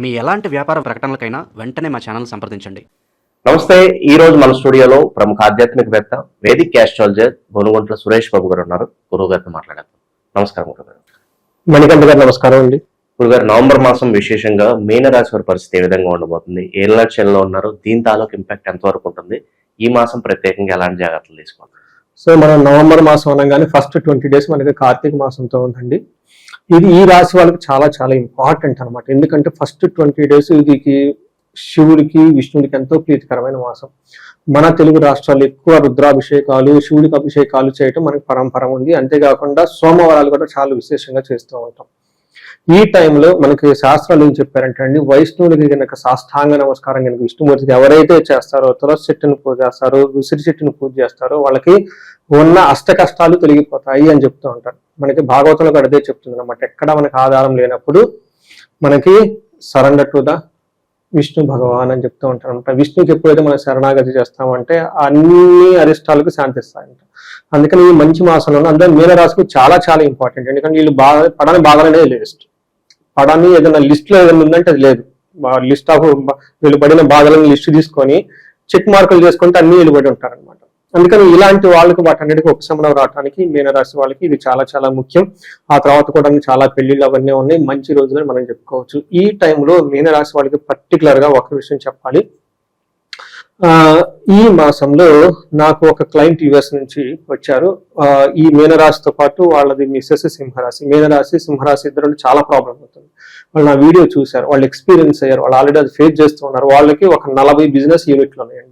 మీ ఎలాంటి వ్యాపార ప్రకటనలకైనా వెంటనే మా ఛానల్ సంప్రదించండి. నమస్తే ఈ రోజు మన స్టూడియోలో ప్రముఖ ఆధ్యాత్మికవేత్త వేదిక్ ఆస్ట్రాలజర్ బొనుగొంట్ల సురేష్ బాబు గారు ఉన్నారు. గురువు గారితో మాట్లాడతాం నమస్కారం గురుగారు మణికంఠ గారు నమస్కారం అండి. గురుగారు నవంబర్ మాసం విశేషంగా మీనరాశి వారి పరిస్థితి ఏ విధంగా ఉండబోతుంది? ఏ లక్ష్యంలో ఉన్నారు? దీని తాలూకు ఇంపాక్ట్ ఎంతవరకు ఉంటుంది? ఈ మాసం ప్రత్యేకంగా ఎలాంటి జాగ్రత్తలు తీసుకోవాలి? సో మనం నవంబర్ మాసం అనగానే ఫస్ట్ ట్వంటీ డేస్ మనకి కార్తీక మాసంతో ఉందండి. ఇది ఈ రాశి వాళ్ళకి చాలా చాలా ఇంపార్టెంట్ అనమాట ఎందుకంటే ఫస్ట్ ట్వంటీ డేస్ ఇది శివుడికి విష్ణుడికి ఎంతో ప్రీతికరమైన మాసం. మన తెలుగు రాష్ట్రాలు ఎక్కువ రుద్రాభిషేకాలు శివుడికి అభిషేకాలు చేయటం మనకి పరంపర ఉంది. అంతేకాకుండా సోమవారాలు కూడా చాలా విశేషంగా చేస్తూ ఉంటాం. ఈ టైంలో మనకి శాస్త్రాలు ఏం చెప్పారంటే అండి వైష్ణవుడికి కనుక సాష్టాంగ నమస్కారం కనుక విష్ణుమూర్తికి ఎవరైతే చేస్తారో తులసి చెట్టును పూజ చేస్తారో విసిరి చెట్టును పూజ చేస్తారో వాళ్ళకి ఉన్న అష్ట కష్టాలు తొలగిపోతాయి అని చెప్తూ ఉంటారు. మనకి భాగవతంలో కూడా అదే చెప్తుంది అనమాట ఎక్కడ మనకి ఆధారం లేనప్పుడు మనకి surrender to the Vishnu Bhagavan అని చెప్తూ ఉంటారు అనమాట విష్ణుకి ఎప్పుడైతే మనం శరణాగతి చేస్తామంటే అన్ని అరిష్టాలకు శాంతిస్తాయంట అందుకని ఈ మంచి మాసంలో అందరూ మీనరాశికి చాలా చాలా ఇంపార్టెంట్ ఎందుకంటే వీళ్ళు బాగా పడని బాధలనే లిస్ట్ పడని ఏదైనా లిస్ట్లో ఏదైనా ఉందంటే అది లేదు. లిస్ట్ ఆఫ్ వీళ్ళు పడిన బాధలను లిస్ట్ తీసుకొని చెక్ మార్కులు చేసుకుంటే అన్ని వీళ్ళు ఉంటారనమాట ఉంటారు అనమాట అందుకని ఇలాంటి వాళ్ళకి వాటన్నిటికీ ఉపశమనం రావడానికి మీనరాశి వాళ్ళకి ఇది చాలా చాలా ముఖ్యం. ఆ తర్వాత కూడా చాలా పెళ్ళిళ్ళు అవన్నీ ఉన్నాయి. మంచి రోజులని మనం చెప్పుకోవచ్చు. ఈ టైంలో మీనరాశి వాళ్ళకి పర్టికులర్గా ఒక విషయం చెప్పాలి. ఈ మాసంలో నాకు ఒక క్లయింట్ యుఎస్ నుంచి వచ్చారు. ఈ మీనరాశితో పాటు వాళ్ళది మిస్సెస్ సింహరాశి. మీనరాశి సింహరాశి ఇద్దరు చాలా ప్రాబ్లం అవుతుంది. వాళ్ళు నా వీడియో చూశారు వాళ్ళు ఎక్స్పీరియన్స్ అయ్యారు వాళ్ళు ఆల్రెడీ అది ఫేస్ చేస్తూ ఉన్నారు. వాళ్ళకి ఒక నలభై బిజినెస్ యూనిట్లు ఉన్నాయండి.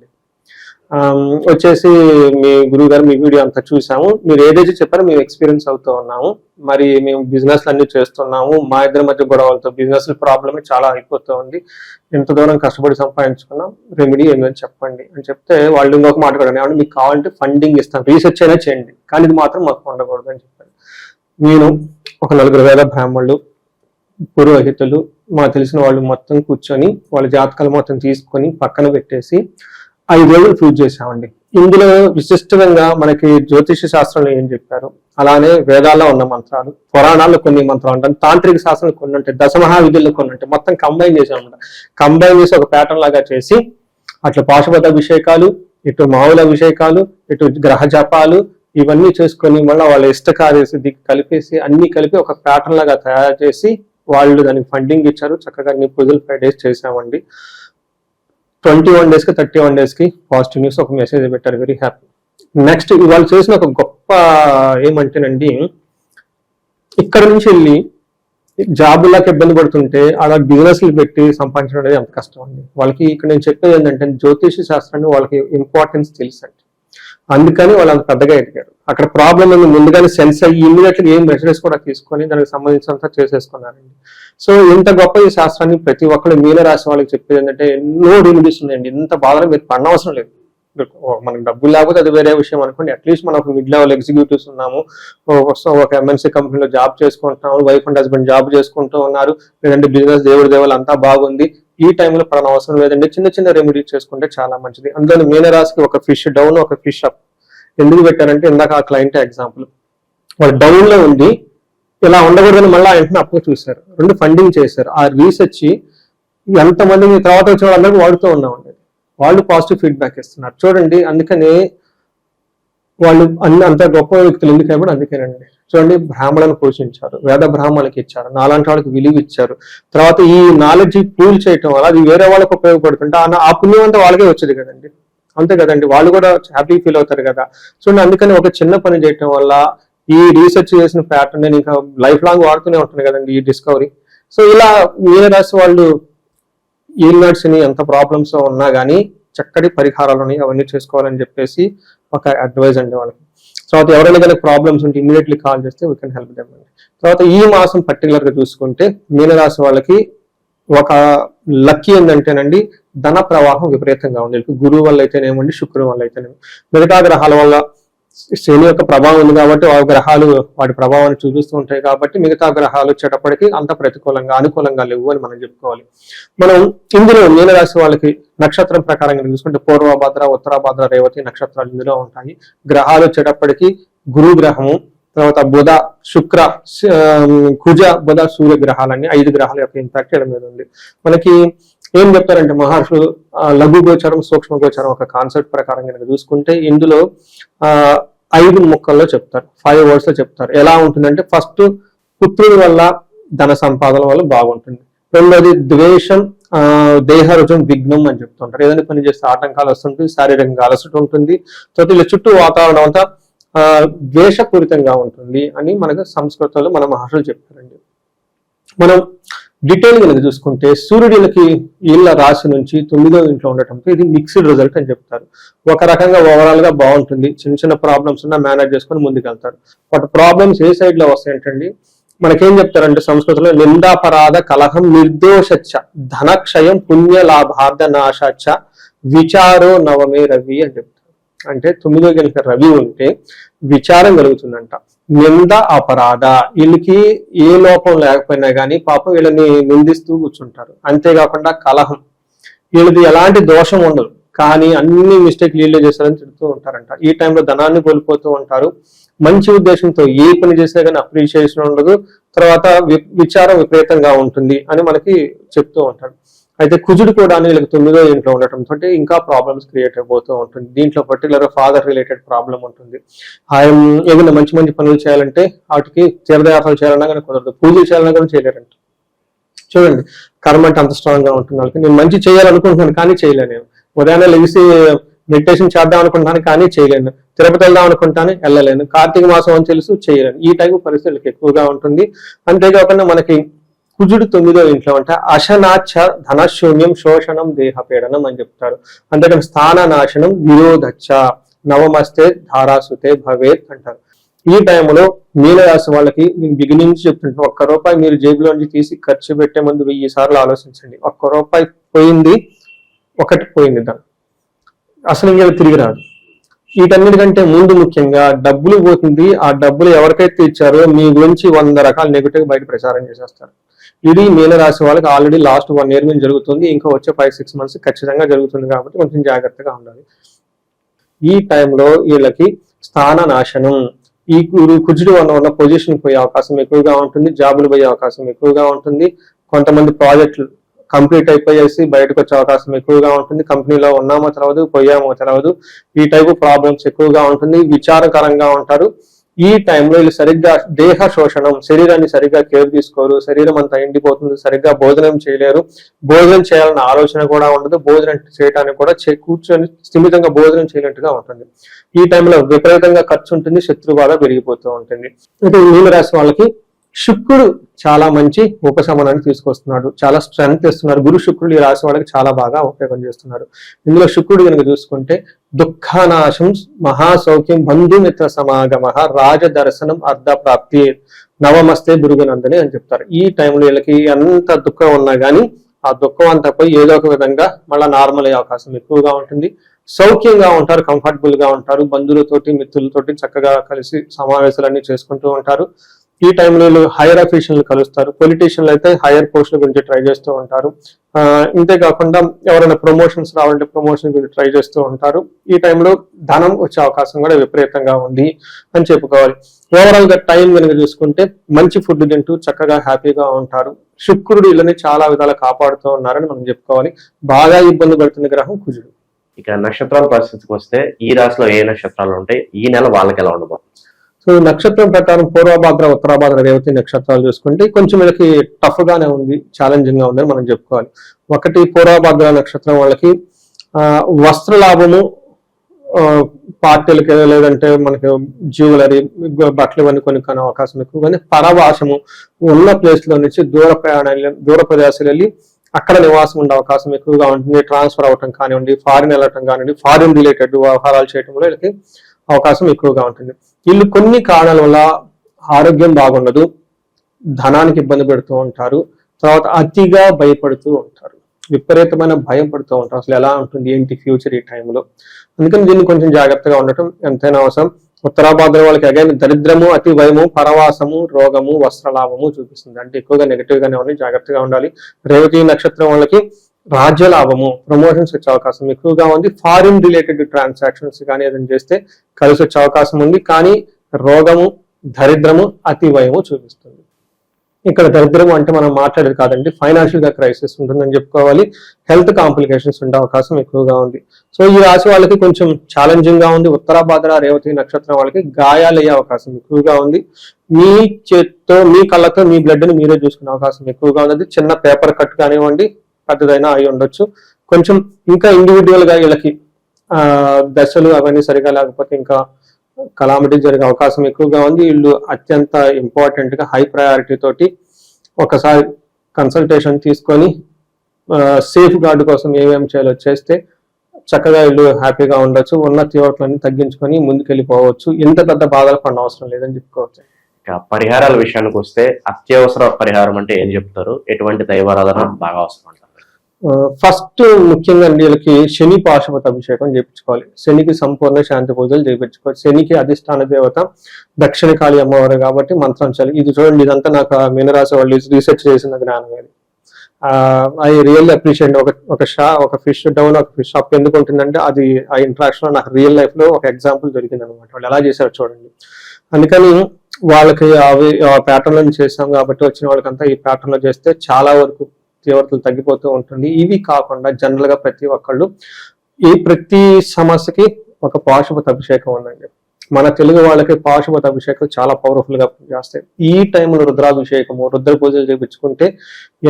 వచ్చేసి మీ గురువు గారు మీ వీడియో అంతా చూసాము. మీరు ఏదైతే చెప్పారో మేము ఎక్స్పీరియన్స్ అవుతూ ఉన్నాము. మరి మేము బిజినెస్ అన్ని చేస్తున్నాము. మా ఇద్దరి మధ్య గొడవలతో బిజినెస్ ప్రాబ్లమ్ చాలా అయిపోతూ ఉంది. ఎంత దూరం కష్టపడి సంపాదించుకున్నాం? రెమెడీ ఏమని చెప్పండి అని చెప్తే వాళ్ళు ఇంకొక మాట కూడా ఏమంటే మీకు కావాలంటే ఫండింగ్ ఇస్తాం. రీసెర్చ్ అయినా చేయండి. కానీ ఇది మాత్రం మాకు ఉండకూడదు అని చెప్పారు. నేను ఒక నలుగురు వేల బ్రాహ్మణులు పురోహితులు మా తెలిసిన వాళ్ళు మొత్తం కూర్చొని వాళ్ళ జాతకాలు మొత్తం తీసుకొని పక్కన పెట్టేసి ఐదు రోజులు పూజ చేశామండి. ఇందులో విశిష్టంగా మనకి జ్యోతిష శాస్త్రంలో ఏం చెప్పారు? అలానే వేదాల్లో ఉన్న మంత్రాలు పురాణాల్లో కొన్ని మంత్రాలు ఉంటాయి. తాంత్రిక శాస్త్రంలో కొన్ని ఉంటాయి. దశమహా విధుల్లో కొన్ని ఉంటాయి. మొత్తం కంబైన్ చేసామన్నమాట కంబైన్ చేసి ఒక ప్యాటర్న్ లాగా చేసి అట్లా పాశుపత అభిషేకాలు ఇటు మామూలు అభిషేకాలు ఇటు గ్రహ జపాలు ఇవన్నీ చేసుకొని మళ్ళీ వాళ్ళ ఇష్టకారేసి కార్యసిద్ధి కలిపేసి అన్ని కలిపి ఒక ప్యాటర్న్ లాగా తయారు చేసి వాళ్ళు దానికి ఫండింగ్ ఇచ్చారు. చక్కగా అన్ని పూజలు ఫైవ్ డేస్ చేసామండి ట్వంటీ వన్ డేస్కి థర్టీ వన్ డేస్కి పాజిటివ్ న్యూస్ ఒక మెసేజ్ పెట్టారు. వెరీ హ్యాపీ నెక్స్ట్ ఇవాళ చేసిన ఒక గొప్ప ఏమంటేనండి ఇక్కడ నుంచి వెళ్ళి జాబులకు ఇబ్బంది పడుతుంటే అలా బిజినెస్లు పెట్టి సంపాదించడం అనేది అంత కష్టం అండి. వాళ్ళకి ఇక్కడ నేను చెప్పేది ఏంటంటే జ్యోతిష శాస్త్రాన్ని వాళ్ళకి ఇంపార్టెన్స్ తెలుసు అండి అందుకని వాళ్ళు అంత పెద్దగా ఎదిగారు. అక్కడ ప్రాబ్లం ఉంది ముందుగానే సెన్స్ అయ్యి ఇమ్మీడియట్లీ ఏం మెజర్స్ కూడా తీసుకొని దానికి సంబంధించినంత చేసేసుకున్నారండి. సో ఇంత గొప్ప ఈ శాస్త్రాన్ని ప్రతి ఒక్కరు మీన రాసిన వాళ్ళకి చెప్పేది ఏంటంటే ఎన్నో రెమెడీస్ ఉన్నాయండి. ఇంత బాధలు మీరు పడనవసరం లేదు. మనకు డబ్బులు లేకపోతే అది వేరే విషయం అనుకోండి. అట్లీస్ట్ మనం ఒక మిడ్ లెవెల్ ఎగ్జిక్యూటివ్స్ ఉన్నాము. ఒక ఎంఎన్సీ కంపెనీలో జాబ్ చేసుకుంటున్నాము. వైఫ్ అండ్ హస్బెండ్ జాబ్ చేసుకుంటూ ఉన్నారు. లేదంటే బిజినెస్ దేవుడి దేవుళ్ళు అంతా బాగుంది. ఈ టైంలో పడన అవసరం లేదండి. చిన్న చిన్న రెమెడీ చేసుకుంటే చాలా మంచిది. అందులో మీనరాశికి ఒక ఫిష్ డౌన్ ఒక ఫిష్ అప్ ఎందుకు పెట్టారంటే ఇందాక ఆ క్లయింట్ ఎగ్జాంపుల్ వాళ్ళు డౌన్లో ఉండి ఇలా ఉండకూడదని మళ్ళీ ఆయన అప్పు చూశారు. రెండు ఫండింగ్ చేశారు. ఆ రీసెర్చ్ ఎంతమంది మీ తర్వాత వచ్చిన వాళ్ళందరికీ వాడుతూ ఉన్నామండి వాళ్ళు పాజిటివ్ ఫీడ్బ్యాక్ ఇస్తున్నారు. చూడండి అందుకని వాళ్ళు అన్ని అంత గొప్ప వ్యక్తులు ఎందుకు కాబట్టి అందుకేనండి. చూడండి బ్రాహ్మణులను పోషించారు వేద బ్రాహ్మణులకి ఇచ్చారు నాలాంటి వాళ్ళకి విలువ ఇచ్చారు. తర్వాత ఈ నాలెడ్జ్ పూల్ చేయటం వల్ల అది వేరే వాళ్ళకి ఉపయోగపడుతుంటే ఆ- పుణ్యం అంతా వాళ్ళకే వచ్చేది కదండి. అంతే కదండి వాళ్ళు కూడా హ్యాపీ ఫీల్ అవుతారు కదా. చూడండి అందుకని ఒక చిన్న పని చేయటం వల్ల ఈ రీసెర్చ్ చేసిన ప్యాటర్న్ నేను ఇంకా లైఫ్ లాంగ్ వాడుతూనే ఉంటాను కదండి ఈ డిస్కవరీ సో ఇలా మీన రాశి వాళ్ళు ఈల్నట్స్ని ఎంత ప్రాబ్లమ్స్ ఉన్నా కానీ చక్కటి పరిహారాలు ఉన్నాయి అవన్నీ చేసుకోవాలని చెప్పేసి ఒక అడ్వైజ్ అండి వాళ్ళకి. తర్వాత ఎవరైనా కనుక ప్రాబ్లమ్స్ ఉంటే ఇమీడియట్లీ కాల్ చేస్తే వీ కెన్ హెల్ప్ దెమ్ అండి తర్వాత ఈ మాసం పర్టికులర్గా చూసుకుంటే మీనరాశి వాళ్ళకి ఒక లక్కీ ఏంటంటేనండి ధన ప్రవాహం విపరీతంగా ఉంది. గురువు వల్ల అయితేనేమండి శుక్రుడు వల్ల అయితేనేమి మిగతా గ్రహాల వల్ల శని యొక్క ప్రభావం ఉంది కాబట్టి ఆ గ్రహాలు వాటి ప్రభావాన్ని చూపిస్తూ ఉంటాయి కాబట్టి మిగతా గ్రహాలు వచ్చేటప్పటికి అంత ప్రతికూలంగా అనుకూలంగా లేవు అని మనం చెప్పుకోవాలి. మనం ఇందులో మీనరాశి వాళ్ళకి నక్షత్రం ప్రకారం చూసుకుంటే పూర్వభద్ర ఉత్తరాభద్ర రేవతి నక్షత్రాలు ఇందులో ఉంటాయి. గ్రహాలు వచ్చేటప్పటికి గురు గ్రహము తర్వాత బుధ శుక్ర కుజ బుధ సూర్య గ్రహాలన్నీ ఐదు గ్రహాల యొక్క ఇంపాక్ట్ వీళ్ళ మీద ఉంది. మనకి ఏం చెప్తారంటే మహర్షులు లఘు గోచరం సూక్ష్మ గోచరం ఒక కాన్సెప్ట్ ప్రకారం కనుక చూసుకుంటే ఇందులో ఆ ఐదు ముక్కల్లో చెప్తారు ఫైవ్ వర్డ్స్లో చెప్తారు. ఎలా ఉంటుందంటే ఫస్ట్ పుత్రుడి వల్ల ధన సంపాదన వల్ల బాగుంటుంది. రెండోది ద్వేషం దేహరుజం విఘ్నం అని చెప్తుంటారు. ఏదైనా పని చేస్తే ఆటంకాలు వస్తుంటుంది శారీరకంగా అలసట ఉంటుంది. తర్వాత ఇలా చుట్టూ వాతావరణం అంతా ఆ ద్వేషపూరితంగా ఉంటుంది అని మనకు సంస్కృతంలో మన మహర్షులు చెప్తారండి. మనం డీటెయిల్ కనుక చూసుకుంటే సూర్యుడికి ఇళ్ళ రాశి నుంచి తొమ్మిదో ఇంట్లో ఉండటంతో ఇది మిక్స్డ్ రిజల్ట్ అని చెప్తారు. ఒక రకంగా ఓవరాల్గా బాగుంటుంది. చిన్న చిన్న ప్రాబ్లమ్స్ ఉన్నా మేనేజ్ చేసుకుని ముందుకెళ్తారు. బట్ ప్రాబ్లమ్స్ ఏ సైడ్లో వస్తాయంటండి మనకేం చెప్తారంటే సంస్కృతంలో నిందాపరాధ కలహం నిర్దోషచ్చ ధనక్షయం పుణ్య లాభార్థ నాశచ్చ విచారో నవమే రవి అని చెప్తారు. అంటే తొమ్మిదో కనుక రవి ఉంటే విచారం కలుగుతుందంట. నింద అపరాధ. వీళ్ళకి ఏ లోపం లేకపోయినా కానీ పాపం వీళ్ళని నిందిస్తూ కూర్చుంటారు. అంతేకాకుండా కలహం. వీళ్ళది ఎలాంటి దోషం ఉండదు. కానీ అన్ని మిస్టేక్ వీళ్ళే చేశారని తిడుతూ ఉంటారంట. ఈ టైంలో ధనాన్ని కోల్పోతూ ఉంటారు. మంచి ఉద్దేశంతో ఏ పని చేసినా కానీ అప్రిషియేషన్ ఉండదు. తర్వాత విచారం విపరీతంగా ఉంటుంది అని మనకి చెప్తూ ఉంటారు. అయితే కుజుడు కూడా వీళ్ళకి తొమ్మిదో ఇంట్లో ఉండటం తోటి ఇంకా ప్రాబ్లమ్స్ క్రియేట్ అయిపోతూ ఉంటుంది. దీంట్లో పర్టికులర్ ఫాదర్ రిలేటెడ్ ప్రాబ్లం ఉంటుంది. ఆయన ఏమైనా మంచి మంచి పనులు చేయాలంటే వాటికి తీర్థయాత్రలు చేయాలన్నా కానీ కుదరదు. పూజలు చేయాలన్నా కూడా చేయలేరంట. చూడండి కర్మ అంటే అంత స్ట్రాంగ్గా ఉంటుంది వాళ్ళకి. నేను మంచి చేయాలనుకుంటున్నాను కానీ చేయలేను నేను. ఉదయాన్నే లెగిసి మెడిటేషన్ చేద్దాం అనుకుంటాను కానీ చేయలేను. తిరుపతి వెళ్దాం అనుకుంటాను వెళ్ళలేను. కార్తీక మాసం అని తెలుసు చేయలేను. ఈ టైప్ పరిస్థితులకు ఎక్కువగా ఉంటుంది. అంతేకాకుండా మనకి కుజుడు తొమ్మిదో ఇంట్లో అంటే అశనాచ ధనశూన్యం శోషణం దేహపీడనం అని చెప్తారు. అంతేకాని స్థాన నాశనం విరోధచ్చ నవమస్తే ధారాసుతే భవేత్ అంటారు. ఈ టైంలో మీనరాశి వాళ్ళకి నేను బిగినింగ్ నుంచి చెప్తుంటాను ఒక్క రూపాయి మీరు జేబులో నుంచి తీసి ఖర్చు పెట్టే ముందు వెయ్యి సార్లు ఆలోచించండి. ఒక్క రూపాయి పోయింది ఒకటి పోయింది దాన్ని అసలు ఇంకా తిరిగి రాదు. వీటన్నిటికంటే ముందు ముఖ్యంగా డబ్బులు పోతుంది. ఆ డబ్బులు ఎవరికైతే ఇచ్చారో మీ గురించి వంద రకాల నెగిటివ్ బయట ప్రచారం చేసేస్తారు. ఇది మీనరాశి వాళ్ళకి ఆల్రెడీ లాస్ట్ వన్ ఇయర్ మీద జరుగుతుంది. ఇంకా వచ్చే ఫైవ్ సిక్స్ మంత్స్ ఖచ్చితంగా జరుగుతుంది కాబట్టి కొంచెం జాగ్రత్తగా ఉండాలి. ఈ టైంలో వీళ్ళకి స్థాన నాశనం ఈ కుజుడు వల్ల ఉన్న పొజిషన్ పోయే అవకాశం ఎక్కువగా ఉంటుంది. జాబులు పోయే అవకాశం ఎక్కువగా ఉంటుంది. కొంతమంది ప్రాజెక్టులు కంప్లీట్ అయిపోయేసి బయటకు వచ్చే అవకాశం ఎక్కువగా ఉంటుంది. కంపెనీలో ఉన్నామో తెలవదు పోయామో తెలవదు. ఈ టైపు ప్రాబ్లమ్స్ ఎక్కువగా ఉంటుంది. విచారకరంగా ఉంటారు. ఈ టైంలో వీళ్ళు సరిగ్గా దేహ శోషణం శరీరాన్ని సరిగ్గా కేర్ తీసుకోరు శరీరం అంతా ఎండిపోతుంది సరిగ్గా భోజనం చేయలేరు. భోజనం చేయాలన్న ఆలోచన కూడా ఉండదు భోజనం చేయడానికి కూడా చే- కూర్చొని స్థిమితంగా భోజనం చేయనట్టుగా ఉంటుంది. ఈ టైంలో విపరీతంగా ఖర్చు ఉంటుంది శత్రు బాధ పెరిగిపోతూ ఉంటుంది. అయితే మీన రాశి వాళ్ళకి శుక్రుడు చాలా మంచి ఉపశమనాన్ని తీసుకొస్తున్నాడు. చాలా స్ట్రెంగ్త్ ఇస్తున్నారు గురు శుక్రుడు ఈ రాశి వాళ్ళకి చాలా బాగా ఉపయోగం చేస్తున్నారు ఇందులో శుక్రుడు కనుక చూసుకుంటే దుఃఖనాశం మహాసౌఖ్యం బంధుమిత్ర సమాగమ రాజ దర్శనం అర్ధ ప్రాప్తి నవమస్తే దుర్గనందని అని చెప్తారు. ఈ టైంలో వీళ్ళకి ఎంత దుఃఖం ఉన్నా గానీ ఆ దుఃఖం అంతా పోయి ఏదో ఒక విధంగా మళ్ళీ నార్మల్ అయ్యే అవకాశం ఎక్కువగా ఉంటుంది. సౌఖ్యంగా ఉంటారు కంఫర్టబుల్గా ఉంటారు బంధువులతోటి మిత్రులతోటి చక్కగా కలిసి సమావేశాలన్నీ చేసుకుంటూ ఉంటారు. ఈ టైంలో వీళ్ళు హైయర్ అఫీషియల్ కలుస్తారు. పొలిటీషియన్లు అయితే హైయర్ పోస్టుల గురించి ట్రై చేస్తూ ఉంటారు. ఇంతేకాకుండా ఎవరైనా ప్రమోషన్స్ రావాలంటే ప్రమోషన్ గురించి ట్రై చేస్తూ ఉంటారు. ఈ టైంలో ధనం వచ్చే అవకాశం కూడా విపరీతంగా ఉంది అని చెప్పుకోవాలి. ఓవరాల్గా టైం కనుక చూసుకుంటే మంచి ఫుడ్ తింటూ చక్కగా హ్యాపీగా ఉంటారు. శుక్రుడు ఇళ్ళని చాలా విధాలు కాపాడుతూ ఉన్నారని మనం చెప్పుకోవాలి. బాగా ఇబ్బంది పడుతున్న గ్రహం కుజుడు. ఇక నక్షత్రాల పరిస్థితికి వస్తే ఈ రాశిలో ఏ నక్షత్రాలు ఉంటాయి? ఈ నెల వాళ్ళకి ఎలా ఉండబోతుంది? సో నక్షత్రం ప్రకారం పూర్వభాద్ర ఉత్తరాభాద్ర రేవతి నక్షత్రాలు చూసుకుంటే కొంచెం వీళ్ళకి టఫ్ గానే ఉంది ఛాలెంజింగ్గా ఉందని మనం చెప్పుకోవాలి. ఒకటి పూర్వభాద్ర నక్షత్రం వాళ్ళకి వస్త్ర లాభము పార్టీలకి లేదంటే మనకి జ్యువెలరీ బట్టలు ఇవన్నీ కొనుక్కునే అవకాశం ఎక్కువ. కానీ పరవాసము ఉన్న ప్లేస్లో నుంచి దూర ప్రయాణాలు దూర ప్రదేశాలు వెళ్ళి అక్కడ నివాసం ఉండే అవకాశం ఎక్కువగా ఉంటుంది. ట్రాన్స్ఫర్ అవ్వటం కానివ్వండి ఫారిన్ వెళ్ళటం కానివ్వండి ఫారిన్ రిలేటెడ్ వ్యవహారాలు చేయడంలో వీళ్ళకి అవకాశం ఎక్కువగా ఉంటుంది. వీళ్ళు కొన్ని కారణాల వల్ల ఆరోగ్యం బాగుండదు ధనానికి ఇబ్బంది పెడుతూ ఉంటారు తర్వాత అతిగా భయపడుతూ ఉంటారు. విపరీతమైన భయం పడుతూ ఉంటారు. అసలు ఎలా ఉంటుంది ఏంటి ఫ్యూచర్ ఈ టైంలో? అందుకని దీన్ని కొంచెం జాగ్రత్తగా ఉండటం ఎంతైనా అవసరం. ఉత్తరాభాద్ర వాళ్ళకి అగైన్ దరిద్రము అతి భయము పరవాసము రోగము వస్త్రలాభము చూపిస్తుంది. అంటే ఎక్కువగా నెగిటివ్ గానే ఉన్నాయి. జాగ్రత్తగా ఉండాలి. రేవతి నక్షత్రం వాళ్ళకి రాజ్య లాభము ప్రమోషన్స్ వచ్చే అవకాశం ఎక్కువగా ఉంది. ఫారిన్ రిలేటెడ్ ట్రాన్సాక్షన్స్ కానీ ఏదైనా చేస్తే కలిసి వచ్చే అవకాశం ఉంది. కానీ రోగము దరిద్రము అతివయము చూపిస్తుంది. ఇక్కడ దరిద్రము అంటే మనం మాట్లాడేది కాదండి. ఫైనాన్షియల్గా క్రైసిస్ ఉంటుందని చెప్పుకోవాలి. హెల్త్ కాంప్లికేషన్స్ ఉండే అవకాశం ఎక్కువగా ఉంది. సో ఈ రాశి వాళ్ళకి కొంచెం ఛాలెంజింగ్గా ఉంది. ఉత్తరాభాద్ర రేవతి నక్షత్రం వాళ్ళకి గాయాలయ్యే అవకాశం ఎక్కువగా ఉంది. మీ చేత్తో మీ కళ్ళతో మీ బ్లడ్ని మీరే చూసుకునే అవకాశం ఎక్కువగా ఉంది చిన్న పేపర్ కట్ కానివ్వండి పెద్దదైనా అయి ఉండొచ్చు. కొంచెం ఇంకా ఇండివిజువల్గా వీళ్ళకి ఆ దశలు అవన్నీ సరిగా లేకపోతే ఇంకా కలామిటీ జరిగే అవకాశం ఎక్కువగా ఉంది. వీళ్ళు అత్యంత ఇంపార్టెంట్గా హై ప్రయారిటీ తోటి ఒకసారి కన్సల్టేషన్ తీసుకొని సేఫ్ గార్డ్ కోసం ఏమేమి చేయాలో చేస్తే చక్కగా వీళ్ళు హ్యాపీగా ఉండొచ్చు. ఉన్న తీవ్రతలన్నీ తగ్గించుకొని ముందుకెళ్ళిపోవచ్చు. ఇంత పెద్ద బాధలు పడిన అవసరం లేదని చెప్పుకోవచ్చు. ఇక పరిహారాల విషయానికి వస్తే అత్యవసర పరిహారం అంటే ఏం చెప్తారు? ఎటువంటి దైవారాధన బాగా అవసరం అంటారు? ఫస్ట్ ముఖ్యంగా అండి వీళ్ళకి శని పాశుపత అభిషేకం చేయించుకోవాలి శనికి సంపూర్ణ శాంతి పూజలు చేయించుకోవాలి శనికి అధిష్టాన దేవత దక్షిణకాళి అమ్మవారు కాబట్టి మంత్రం చాలి ఇది చూడండి ఇదంతా నాకు మీనరాశి వాళ్ళు రీసెర్చ్ చేసిన జ్ఞానం ఇది. ఐ రియల్ అప్రిషియేట్ ఒక ఒక షా ఒక ఫిష్ డౌన్ ఒక ఫిష్ అప్ ఎందుకు ఉంటుందంటే అది ఆ ఇంట్రాక్షన్లో నాకు రియల్ లైఫ్లో ఒక ఎగ్జాంపుల్ దొరికింది అనమాట వాళ్ళు ఎలా చేశారో చూడండి. అందుకని వాళ్ళకి అవి ప్యాటర్న్లో చేసాం కాబట్టి వచ్చిన వాళ్ళకంతా ఈ ప్యాటర్న్లో చేస్తే చాలా వరకు తీవ్రతలు తగ్గిపోతూ ఉంటుంది. ఇవి కాకుండా జనరల్గా ప్రతి ఒక్కళ్ళు ఈ ప్రతి సమస్యకి ఒక పాశుపత అభిషేకం ఉందండి. మన తెలుగు వాళ్ళకి పాశుపత అభిషేకం చాలా పవర్ఫుల్గా చేస్తాయి. ఈ టైంలో రుద్రాభిషేకము రుద్ర పూజలు చేయించుకుంటే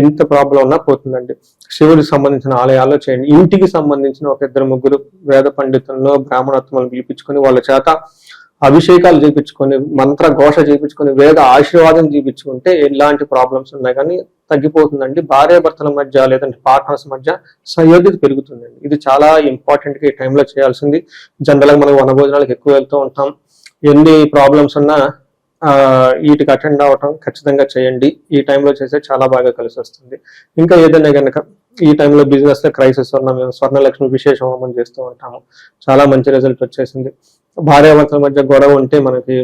ఎంత ప్రాబ్లం ఉన్నా పోతుందండి. శివుడికి సంబంధించిన ఆలయాల్లో చేయండి. ఇంటికి సంబంధించిన ఒక ఇద్దరు ముగ్గురు వేద పండితులను బ్రాహ్మణత్వాలను పిలిపించుకొని వాళ్ళ చేత అభిషేకాలు చేయించుకొని మంత్ర ఘోష చేయించుకొని వేద ఆశీర్వాదం చేయించుకుంటే ఎలాంటి ప్రాబ్లమ్స్ ఉన్నాయి కానీ తగ్గిపోతుందండి. భార్యాభర్తల మధ్య లేదంటే పార్ట్నర్స్ మధ్య సయోధ్యత పెరుగుతుందండి. ఇది చాలా ఇంపార్టెంట్గా ఈ టైంలో చేయాల్సింది. జనరల్ మనం వనభోజనాలకు ఎక్కువ వెళ్తూ ఉంటాం. ఎన్ని ప్రాబ్లమ్స్ ఉన్నా ఆ, వీటికి అటెండ్ అవ్వటం ఖచ్చితంగా చేయండి. ఈ టైంలో చేస్తే చాలా బాగా కలిసి వస్తుంది. ఇంకా ఏదైనా కనుక ఈ టైంలో బిజినెస్లో క్రైసిస్ ఉన్నా మేము స్వర్ణలక్ష్మి విశేష హోమం చేస్తూ ఉంటాము. చాలా మంచి రిజల్ట్ వచ్చేసింది. భార్యాభర్తల మధ్య గొడవ ఉంటే మనకి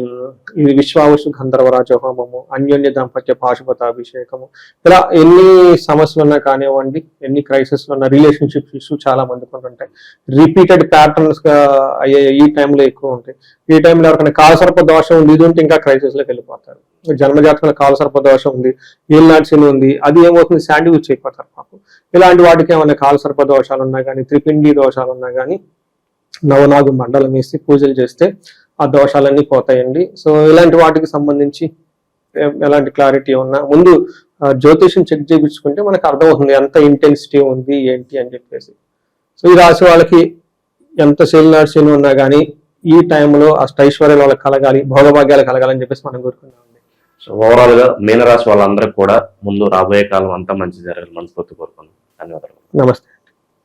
ఇది విశ్వావసు గంధర్వరాజ హోమము అన్యోన్య దాంపత్య పాశుపత అభిషేకము ఇలా ఎన్ని సమస్యలు ఉన్నా కానివ్వండి ఎన్ని క్రైసిస్ ఉన్న రిలేషన్షిప్ ఇష్యూ చాలా మందికి ఉంటుంటాయి రిపీటెడ్ ప్యాటర్న్స్గా అయ్యే ఈ టైంలో ఎక్కువ ఉంటాయి. ఈ టైంలో ఎవరికైనా కాలసర్ప దోషం ఉంది ఇది ఉంటే ఇంకా క్రైసిస్లోకి వెళ్ళిపోతారు. జన్మజాతకంలో కాలసర్ప దోషం ఉంది ఏళ్ళనాటి ఉంది అది ఏమవుతుంది? శాండ్విచ్ అయిపోతారు పాపం. ఇలాంటి వాటికి ఏమైనా కాలసర్ప దోషాలు ఉన్నా కానీ త్రిపిండి దోషాలు ఉన్నా కానీ నవనాగు మండలం వేసి పూజలు చేస్తే ఆ దోషాలన్నీ పోతాయండి. సో ఇలాంటి వాటికి సంబంధించి ఎలాంటి క్లారిటీ ఉన్నా ముందు ఆ, జ్యోతిష్యం చెక్ చేయించుకుంటే మనకు అర్థమవుతుంది ఎంత ఇంటెన్సిటీ ఉంది ఏంటి అని చెప్పేసి. సో ఈ రాశి వాళ్ళకి ఎంత శీలనాడు శని ఉన్నా కానీ ఈ టైంలో అష్టైశ్వర్యాలు వాళ్ళకి కలగాలి భోగభాగ్యాలు కలగాలని చెప్పేసి మనం కోరుకున్నామండి సో ఓవరాల్గా మీనరాశి వాళ్ళందరికీ కూడా ముందు రాబోయే కాలం అంతా మంచి జరగాలి మనస్ఫూర్తి కోరుకున్నాం ధన్యవాదాలు. నమస్తే.